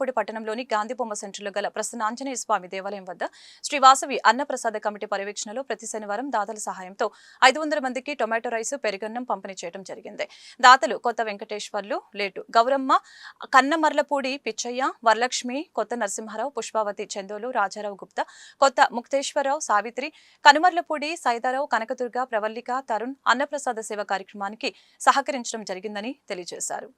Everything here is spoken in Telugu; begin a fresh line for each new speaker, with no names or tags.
పొడి పట్టణంలోని గాంధీబొమ్మ సెంటర్లో గల ప్రసన్న ఆంజనేయ స్వామి దేవాలయం వద్ద శ్రీ వాసవి అన్నప్రసాద కమిటీ పర్యవేక్షణలో ప్రతి శనివారం దాతల సహాయంతో ఐదు వందల మందికి టొమాటో రైస్ పెరుగన్నం పంపిణీ చేయడం జరిగింది. దాతలు కొత్త వెంకటేశ్వర్లు లేటు గౌరమ్మ కన్నమర్లపూడి పిచ్చయ్య వరలక్ష్మి కొత్త నరసింహారావు పుష్పావతి చందోలు రాజారావు గుప్తా కొత్త ముక్తేశ్వరరావు సావిత్రి కనుమర్లపూడి సైదారావు కనకదుర్గ ప్రవల్లిక తరుణ్ అన్నప్రసాద సేవ కార్యక్రమానికి సహకరించడం జరిగిందని తెలియజేశారు.